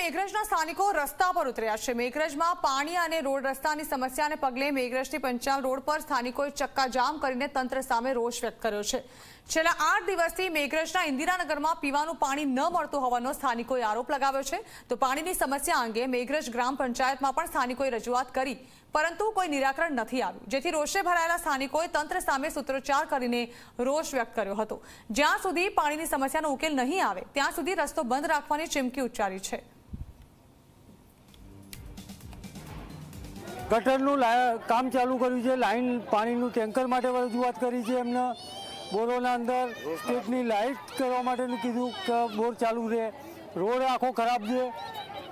મેઘરજના સ્થાનિકો રસ્તા પર ઉતર્યા છે. મેઘરજમાં પાણી અને રોડ રસ્તાની સમસ્યાને પગલે મેઘરજથી પંચાલ રોડ પર સ્થાનિકોએ ચક્કાજામ કરીને તંત્ર સામે રોષ વ્યક્ત કર્યો છે. છેલ્લા આઠ દિવસથી મેઘરજના ઇન્દિરાનગરમાં પીવાનું પાણી ન મળતું હોવાનો સ્થાનિકોએ આરોપ લગાવ્યો છે. તો પાણીની સમસ્યા અંગે મેઘરજ ગ્રામ પંચાયતમાં પણ સ્થાનિકોએ રજૂઆત કરી, પરંતુ કોઈ નિરાકરણ નથી આવ્યું. જેથી રોષે ભરાયેલા સ્થાનિકોએ તંત્ર સામે સૂત્રોચ્ચાર કરીને રોષ વ્યક્ત કર્યો હતો. જ્યાં સુધી પાણીની સમસ્યાનો ઉકેલ નહીં આવે, ત્યાં સુધી રસ્તો બંધ રાખવાની ચીમકી ઉચ્ચારી છે. ગટરનું લા- કામ ચાલુ કર્યું છે. લાઈન પાણીનું ટેન્કર માટે રજૂઆત કરી છે એમને. બોરોના અંદર સ્ટેટની લાઇટ કરવા માટેનું કીધું કે બોર ચાલુ રહે. રોડ આખો ખરાબ છે.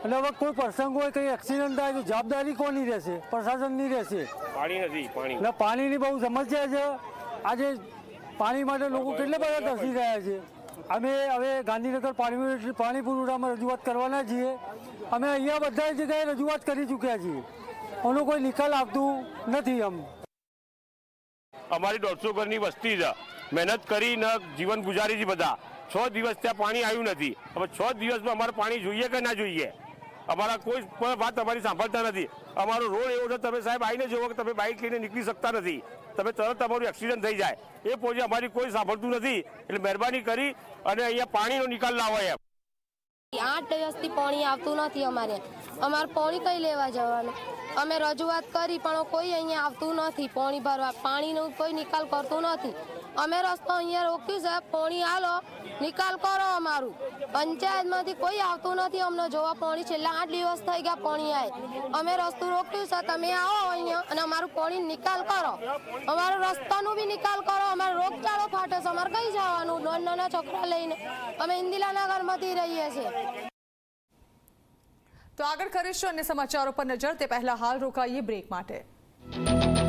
અને હવે કોઈ પ્રસંગ હોય કંઈ એક્સિડન્ટ થાય તો જવાબદારી કોની રહેશે? પ્રશાસનની રહેશે. પાણી નથી પાણી. એટલે પાણીની બહુ સમસ્યા છે. આજે પાણી માટે લોકો કેટલા બધા તરસી રહ્યા છે. અમે હવે ગાંધીનગર પાણી પાણી પુરવઠામાં રજૂઆત કરવાના છીએ. અમે અહીંયા બધા જગ્યાએ રજૂઆત કરી ચૂક્યા છીએ. એનો કોઈ નિકાલ આવતું નથી આમ અમારી દોઢસો ઘરની વસ્તી છે. મહેનત કરીને જીવન ગુજારી છે બધા. છ દિવસ ત્યાં પાણી આવ્યું નથી. હવે છ દિવસમાં અમારે પાણી જોઈએ કે ના જોઈએ? અમારા કોઈ પણ વાત અમારી સાંભળતા નથી. અમારો રોડ એવો છે તમે સાહેબ આવીને જુઓ કે તમે બાઇક લઈને નીકળી શકતા નથી. તમે તરત તમારું એક્સિડન્ટ થઈ જાય. એ પોજે અમારી કોઈ સાંભળતું નથી. એટલે મહેરબાની કરી અને અહીંયા પાણીનો નિકાલ લાવો એમ. આઠ દિવસથી પાણી આવતું નથી અમારે. અમારે પાણી કઈ લેવા જવાનું? અમે રજૂઆત કરી, પણ કોઈ અહીંયા આવતું નથી. પાણી ભરવા, પાણીનો કોઈ નિકાલ કરતું નથી. અમે રસ્તો અહીંયા રોક્યું છે, પાણી હાલો, નિકાલ કરો અમારું. પંચાયતમાંથી કોઈ આવતું નથી અમને જોવા પાણી. છેલ્લા આઠ દિવસ થઈ ગયા પાણી આવે અમે રસ્તો રોક્યું છે, તમે આવો અહીંયા અને અમારું પાણી નિકાલ કરો. અમારો રસ્તાનું બી નિકાલ કરો, અમારો રોગચાળો ફાટે છે. અમારે કઈ જવાનું? નાના છોકરા લઈને. અમે ઇન્દિરાનગરમાંથી રહીએ છીએ. તો આગળ કરીશું અન્ય સમાચારો પર નજર. તે પહેલા હાલ રોકાઈએ બ્રેક માટે.